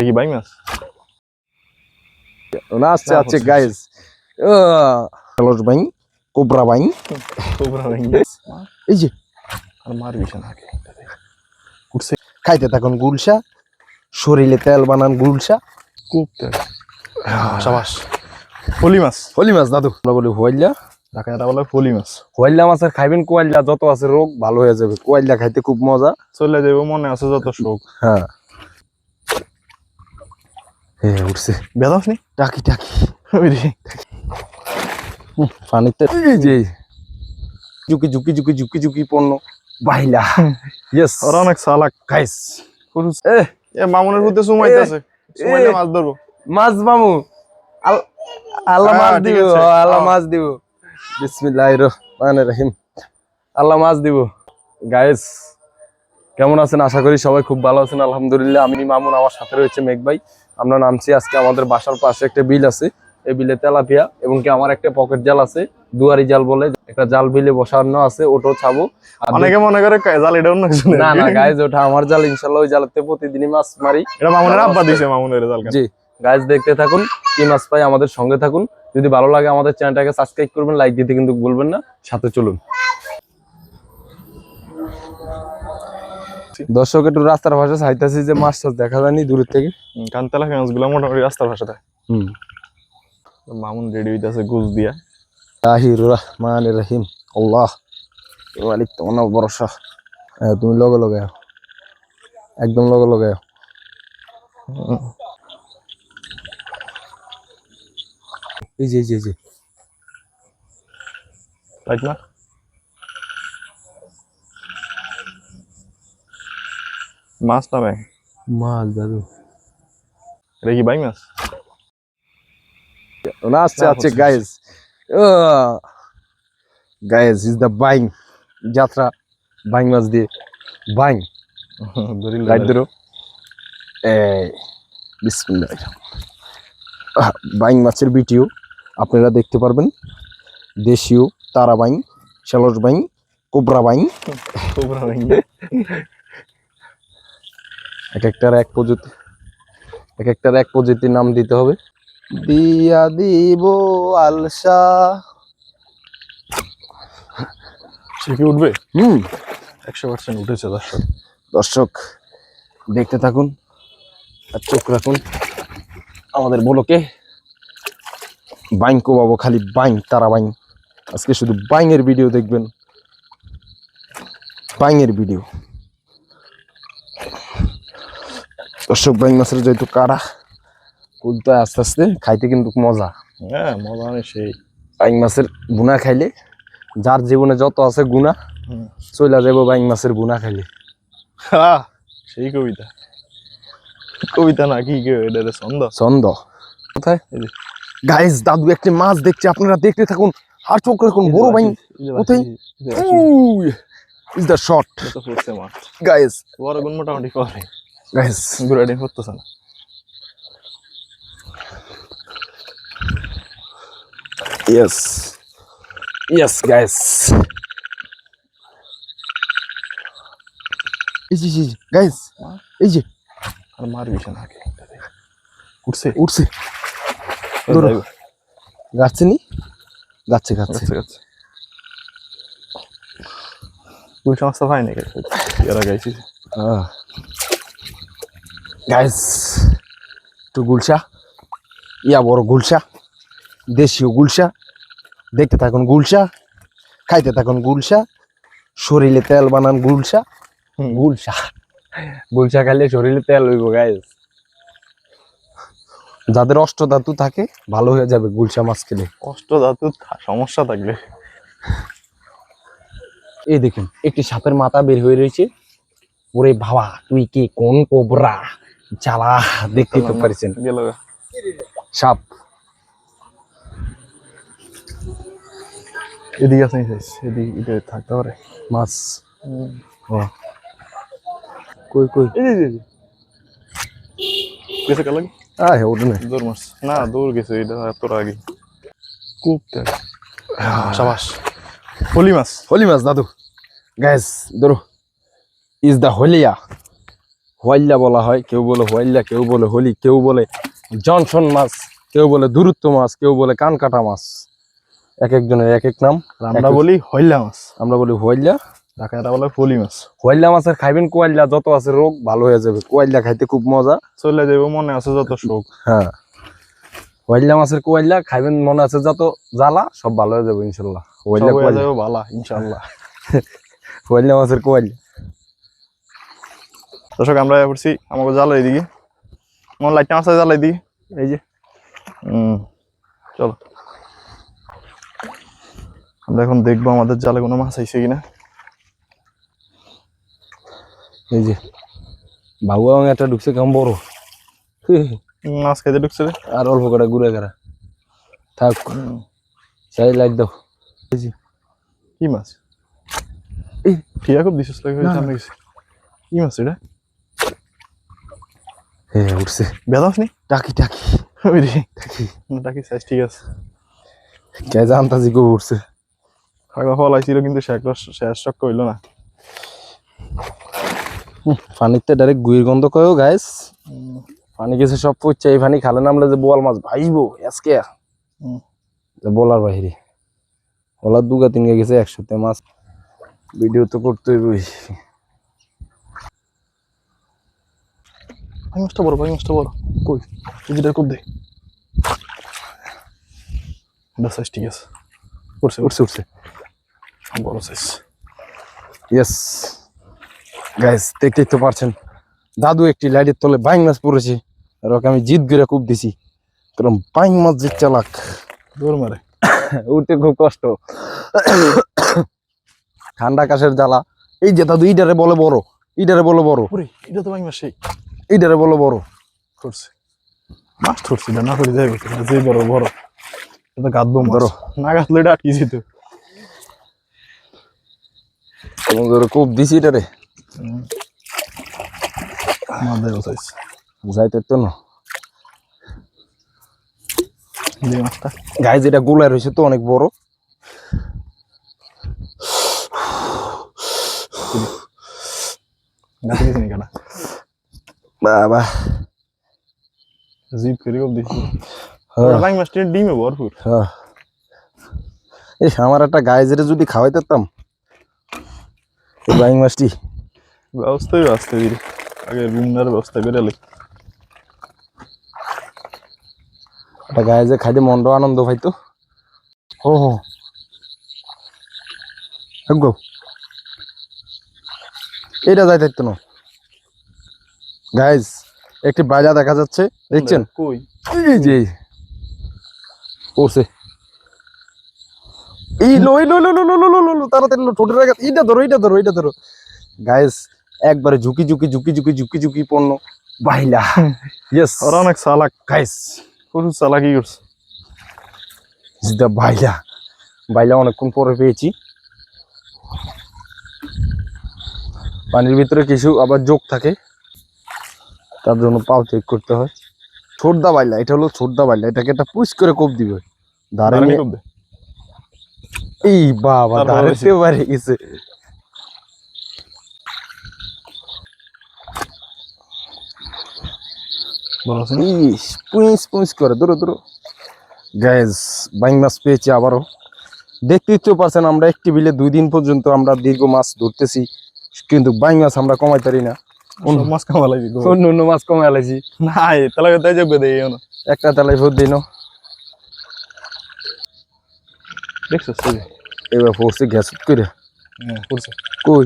কি ভাই মাছ না আসছে না, গাইস চলস ভাই কোবরা ভাই কোবরা মাছ এই যে। আর মারবি সে নাকি উঠছে। খাইতে থাকুন গুলশা। শরীরে তেল বানান গুলশা। খুব তেল। সাবাস। ফলি মাছ। হলি মাছ দাদু। আমরা বলি হইলা ঢাকা এটা বলে ফলি মাছ। হইলা মাছের খাইবেন কোয়াইলা যত আছে রোগ ভালো হয়ে যাবে। কোয়াইলা খাইতে খুব মজা। চলে যাব মনে আছে যত শোক। হ্যাঁ। হ্যাঁ উঠছে। বেদাস নি টাকি টাকি পানিতে যে। ঝুঁকি ঝুঁকি ঝুঁকি ঝুঁকি ঝুঁকি পণ্য। বাইলা ইয়েস ওরা অনেক গাইস পুরুষ এ এ মামুনের প্রতি সুমাইতেছে সুমাইলে মাছ ধরবো। মাছ মামু। আল- আল্লাহ হ্যাঁ, মাছ দিব। আল্লাহ হ্যাঁ। মাছ দিব। বিসমিল্লাহির রহমানির রহিম। আল্লাহ মাছ দিব। গাইস কেমন আছেন? আশা করি সবাই খুব ভালো আছেন। আলহামদুলিল্লাহ। আমি মামুন। আমার সাথে রয়েছে মেঘ ভাই। আমরা নামছি আজকে আমাদের বাসার পাশে একটা বিল আছে। এই বিলে তেলাপিয়া এবং কি আমার একটা পকেট জাল আছে দুয়ারি জাল বলে। একটা জাল বিলে বসানো আছে ওটাও ছাবো। অনেকে মনে করে জাল এটা অন্য কিছু না না গাইজ ওটা আমার জাল ইনশাল্লাহ ওই জালাতে প্রতিদিনই মাছ মারি। এটা মামুনের আব্বা দিছে মামুনের জাল জি গাইজ দেখতে থাকুন কি মাছ পাই আমাদের সঙ্গে থাকুন। যদি ভালো লাগে আমাদের চ্যানেলটাকে সাবস্ক্রাইব করবেন লাইক দিতে কিন্তু ভুলবেন না। সাথে চলুন। দর্শক একটু রাস্তার ভাষা চাইতেছি যে মাছ টাছ দেখা যায়নি দূরের থেকে। কান তেলাপি মাছগুলো মোটামুটি রাস্তার ভাষাতে হুম। মামুন রেডি হইতাছে গুজ দিয়া। তাহির রহমান রহিম। আল্লাহ মালিক তোমার ভরসা। হ্যাঁ তুমি লগে লগে একদম লগে লগে। এই যে এই যে এই যে। লাইক না? মাছ না ভাই মাছ দাদু এটা কি ভাই মাছ না আসছে না, আছে হচ্ছে, গাইজ গাইজ ইজ দ্য বাইং যাত্রা বাইং মাছ দিয়ে বাইং ধরিল রাইট ধরো এই বিসমিল্লাহ বাইং মাছের ভিডিও আপনারা দেখতে পারবেন দেশীয় তারা বাইং শ্যালস বাইং কোবরা বাইং কোবরা ভাই এক একটার এক প্রজাতি এক একটার এক প্রজাতির নাম দিতে হবে। দিয়া দিব আলসা। সে কি উঠবে? হুম একশো পার্সেন্ট উঠেছে দর্শক। দর্শক দেখতে থাকুন আর চোখ রাখুন। আমাদের বলোকে বাইং কোবাবো খালি বাইং তারা বাইং। আজকে শুধু বাইংয়ের ভিডিও দেখবেন। বাইংয়ের ভিডিও। দর্শক বাইং মাছের যেহেতু কারা কুলতে আস্তে আস্তে খাইতে কিন্তু মজা। হ্যাঁ মজা নেই সেই। বাইং মাছের বুনা খাইলে যার জীবনে যত আছে গুণা হুম। চইলা যাব বাইং মাছের বুনা খাইলে। সেই কবিতা। কবিতা না কি ছন্দ। ছন্দ। কোথায়। গাইস দাদু একটা মাছ দেখছে আপনারা দেখতে থাকুন। আর চোখ রাখুন বড় ভাই কোথায়? ইজ দ্য শট গাইস বড় গুণ মোটামুটি করে। গাইস গুড়াটি ফুটতেছে না। ইয়েস ইয়েস গাইস এই যে গাইস এই যে। আর মারবি সে নাকি উঠছে উঠছে। গাচ্ছে নি? গাচ্ছে গাছে গাছে কুল সংস্থা পাই নাকি? এরা গাইছি। গাইস একটু গুলশা। ইয়া বড় গুলশা। দেশীয় গুলশা। দেখতে থাকুন গুলশা। খাইতে থাকুন গুলশা। শরীরে তেল বানান গুলশা। গুলশা। গুলশা খাইলে শরীরে তেল হইব গাইস যাদের অষ্টধাতু থাকে ভালো হয়ে যাবে গুলশা মাছ খেলে। কষ্ট ধাতু সমস্যা থাকবে। এই দেখুন একটি সাপের মাথা বের হয়ে রয়েছে। ওরে বাবা তুই কি? কোন কোবরা? জ্বালা দেখতে তো পারছেন। সাপ। এদিকে আছে এদিকে এটা থাকতে পারে। মাছ। ও কই কই? এই যে, এই যে, গেছে কাল আয় ওটা না। দৌড় মাছ না দৌড় গেছে এটা তোর আগে। খুব তেল সাবাস। ফলি মাছ। হোলি মাছ দাদু। গ্যাস ধরো। ইজ দা হোলিয়া হোয়াইল্লা বলা হয় কেউ বলে হোয়াইল্লা কেউ বলে হোলি কেউ বলে জনসন মাছ কেউ বলে দূরত্ব মাছ কেউ বলে কান কাটা মাছ। এক একজনের এক এক নাম। আমরা বলি হইলা মাছ। আমরা বলি হোয়াইল্লা। বলে ফলি মাছ। হোয়াইল্লা মাছের খাইবেন কোয়াইল্লা যত আছে রোগ ভালো হয়ে যাবে। কোয়াইল্লা খাইতে খুব মজা। চলে যাব মনে আছে যত শোক। হ্যাঁ। হোয়াইল্লা মাছের কোয়াইল্লা খাইবেন মনে আছে যত জ্বালা সব ভালো হয়ে যাবে ইনশাল্লাহ। হোয়াইল্লা কোয়াইল্লা। যাবে ভালা ইনশাল্লাহ। হোয়াইল্লা মাছের কোয়াইল্লা। দর্শক আমরা করছি আমাকে জ্বালাই এদিকে আমার লাইটটা মাছ জ্বালাই দিই এই যে। হুম চলো। আমরা এখন দেখব আমাদের জালে কোনো মাছ আইছে কিনা। এই যে। বাবু এবং একটা ঢুকছে কেমন বড়? মাছ খাইতে ঢুকছে আর অল্প করে ঘুরে গেরা থাক। চাই লাইট দাও। কি মাছ? এই। ঠিয়া খুব দিছিস লাগে সামনে গেছে। কি মাছ এটা? হ্যাঁ উঠছে। বেদাস নি টাকি ওই রে ডাকি। সাইজ ঠিক আছে। কে জানতাছি গো উঠছে? আগা ফল আইছিল কিন্তু শেষ শেষ শক কইলো না। পানিতে ডাইরেক্ট গুইয়ের গন্ধ কয়ও গাইস পানি গেছে সব পড়ছে এই পানি খালে নামলে যে বোয়াল মাছ ভাইবো আজকে। বলার বাইরে বলার দুগা তিনগা গেছে একসাথে মাছ। ভিডিও তো করতে ভাই মাছটা বড় ভাই মাছটা বড় কই কেজিটা খুব দে সাইজ ঠিক আছে উঠছে উঠছে উঠছে বড় সাইজ ইয়েস গাইস দেখতেই তো পারছেন দাদু একটি লাইটের তলে বাইং মাছ পড়েছে আর ওকে আমি জিদ করে কূপ দিছি কারণ বাইং মাছ যে চালাক দৌড় মারে উঠতে খুব কষ্ট ঠান্ডা কাশের জ্বালা এই যে দাদু ইটারে বলে বড় ইটারে বলে বড় এটা তো ভাই মাছ সেই ইটারে বলো বড়। ধরছে। মাছ ধরছি না না করে যাবে যে বড় বড়। এটা গাঁদবো ধরো। না গাঁদলে এটা আটকে যেত। তোমাদের কূপ দিছি সাইজ যাইতে তো না। দিয়ে গায়ে যেটা রয়েছে তো অনেক বড়। গাছে গেছে নি কাটা বাবা। জিপ করে খুব দিছি হ্যাঁ, ভাই মাছটা ডিমে ভরপুর। হ্যাঁ। এই আমার একটা গায়ে যদি খাওয়াই দিতাম। বাইং মাছটি ব্যবস্থাই ব্যবস্থা দিই আগে রুমনার ব্যবস্থা করে আলি একটা গায়ে যে খাইতে মন্ড আনন্দ পাইতো। হো হো গো এটা যাই থাকতো না। গাইজ একটি বাজা দেখা যাচ্ছে দেখছেন? এই যে পড়ছে এই লো এই লো লো লো লো লো লো লো লো তাড়াতাড়ি লো ঠোঁটের আগে এইটা ধরো এইটা ধরো এইটা ধরো। একবারে ঝুঁকি ঝুঁকি ঝুঁকি ঝুঁকি ঝুঁকি ঝুঁকি পণ্য। বাইলা ইয়েস ওরা অনেক চালাকি। করছে। যেটা বাইলা বাইলা অনেকক্ষণ পরে পেয়েছি। পানির ভিতরে কিছু আবার যোগ থাকে। তার জন্য পাও চেক করতে হয়। ছোটদা বাইলা এটা হলো ছোটদা বাইলা এটাকে একটা পুশ করে কোপ দিবে। ধারে এই বাবা ধারে। গেছে? ইস পুইস পুইস করে দূর দূর গ্যাস বাইং মাছ পেয়েছি আবারও। দেখতেই তো পারছেন আমরা একটি বিলে দুই দিন পর্যন্ত আমরা দীর্ঘ মাছ ধরতেছি কিন্তু বাইং মাছ আমরা কমাই পারি না। মাছ অন্য মাছ কমে আলাইছি না এ তাহলে তাই যাবে দেই না একটা তালাই ভোট দিন দেখছ এবার গ্যাস করে। হ্যাঁ কই?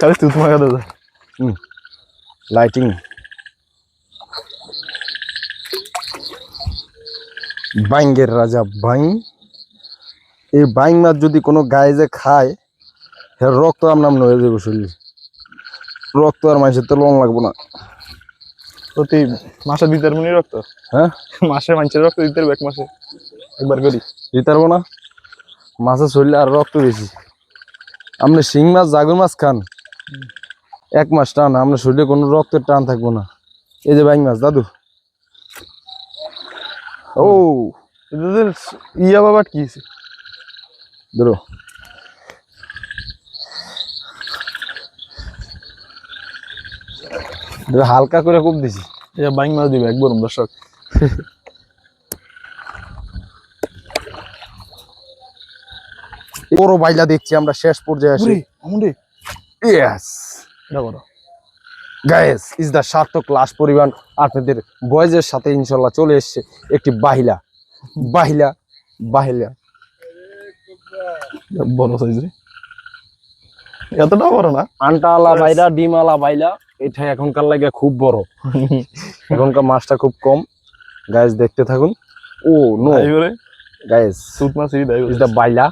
কালে তুই তোমার লাইটিং। বাইঙ্গের রাজা বাইং। এই বাইং মাছ যদি কোনো গায়ে যে খায় রক্ত আমনাম হয়ে যাবে শরীর। রক্ত আর মাসের তো লং লাগবো না। প্রতি মাসে চার মিনিট রক্ত? হ্যাঁ? মাসে মানুষের রক্ত দিতে পারবে এক মাসে। একবার করি। দিতে পারব না? মাছের শরীরে আর রক্ত বেশি। আপনি শিং মাছ জাগুর মাছ খান। এক মাস টান আপনার শরীরে কোনো রক্তের টান থাকব না। এই যে বাইং মাছ দাদু। ও এদের ইয়া বাবা কি ধরো। হালকা করে খুব দিছি। এটা বাইং মাছ দিবে একবার দর্শক। বড় বাইলা দেখছি আমরা শেষ পর্যায়ে আসি। ইয়েস এটা করো গায়েস ইজ দা সার্থক লাশ পরিমাণ আপনাদের বয়েজের সাথে ইনশাল্লাহ চলে এসছে একটি বাহিলা। বাহিলা বাহিলা। বড় সাইজ রে। এতটা বড় না? আন্টাওয়ালা বাইলা ডিমওয়ালা বাইলা। এটা এখনকার লাগে খুব বড়। এখনকার মাছটা খুব কম। গায়েস দেখতে থাকুন। ও নো গায়েস সুত মাছ ইজ দা বাইলা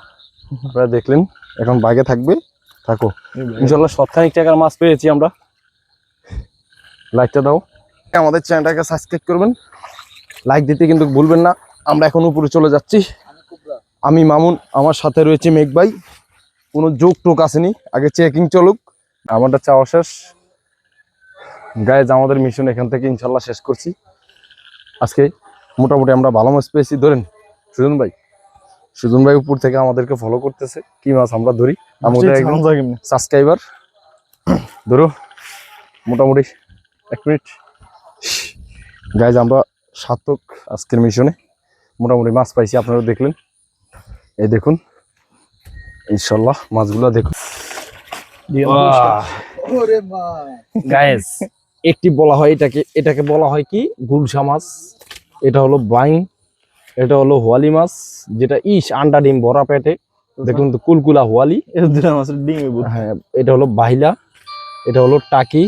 আপনারা দেখলেন এখন বাগে থাকবে। থাকো। ইনশাল্লাহ সপ্তাহিক টাকার মাছ পেয়েছি আমরা। লাইকটা দাও। আমাদের চ্যানেলটাকে সাবস্ক্রাইব করবেন। লাইক দিতে কিন্তু ভুলবেন না। আমরা এখন উপরে চলে যাচ্ছি। আমি মামুন আমার সাথে রয়েছে মেঘ ভাই। কোনো যোগ টোক আসেনি। আগে চেকিং চলুক। আমারটা চাওয়া শেষ। গায়েজ আমাদের মিশন এখান থেকে ইনশাল্লাহ শেষ করছি। আজকে মোটামুটি আমরা ভালো মাছ পেয়েছি। ধরেন সুজন ভাই। সুজন ভাই উপর থেকে আমাদেরকে ফলো করতেছে। কি মাছ আমরা ধরি? আমাদের একদম সাবস্ক্রাইবার ধরো মোটামুটি এক মিনিট গাইজ আমরা সার্থক আজকের মিশনে মোটামুটি মাছ পাইছি। আপনারা দেখলেন। এই দেখুন। ইনশাল্লাহ মাছগুলো দেখুন। গায়েস একটি বলা হয় এটাকে এটাকে বলা হয় কি? গুলশা মাছ। এটা হলো বাইং এটা হলো হোয়ালি মাছ যেটা ইস আন্ডা ডিম ভরা পেটে। দেখুন তো কুলকুলা হোয়ালি। মাছের ডিম হ্যাঁ এটা হলো বাহিলা এটা হলো টাকি।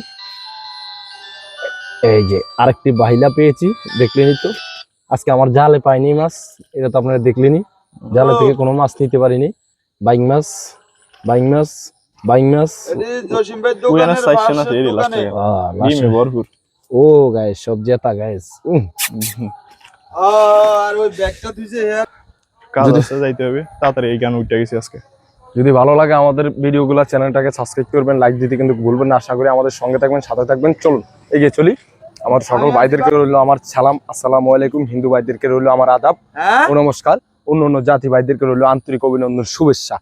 এই যে আরেকটি বাহিলা পেয়েছি দেখলেনি তো। আজকে আমার জালে পাইনি মাছ এটা তো আপনারা দেখলেনি জালে থেকে কোনো মাছ নিতে পারিনি। বাইং মাছ বাইং মাছ বাইং মাছ। লাস্ট ডিমে ভরপুর। ও গাইস সব জেতা গাইস আর ওই ব্যাগটা তুই যে কাজ যদি- আছে যাইতে হবে। তাড়াতাড়ি এই গান উঠে গেছে আজকে। যদি ভালো লাগে আমাদের ভিডিওগুলো চ্যানেলটাকে সাবস্ক্রাইব করবেন লাইক দিতে কিন্তু ভুলবেন না। আশা করি আমাদের সঙ্গে থাকবেন সাথে থাকবেন। চলুন এগিয়ে চলি। আমার সকল ভাইদেরকে রইল আমার সালাম আসসালামু আলাইকুম। হিন্দু ভাইদেরকে রইল আমার আদাব হ্যাঁ? ও নমস্কার। অন্য অন্য জাতি ভাইদেরকে রইল আন্তরিক অভিনন্দন শুভেচ্ছা।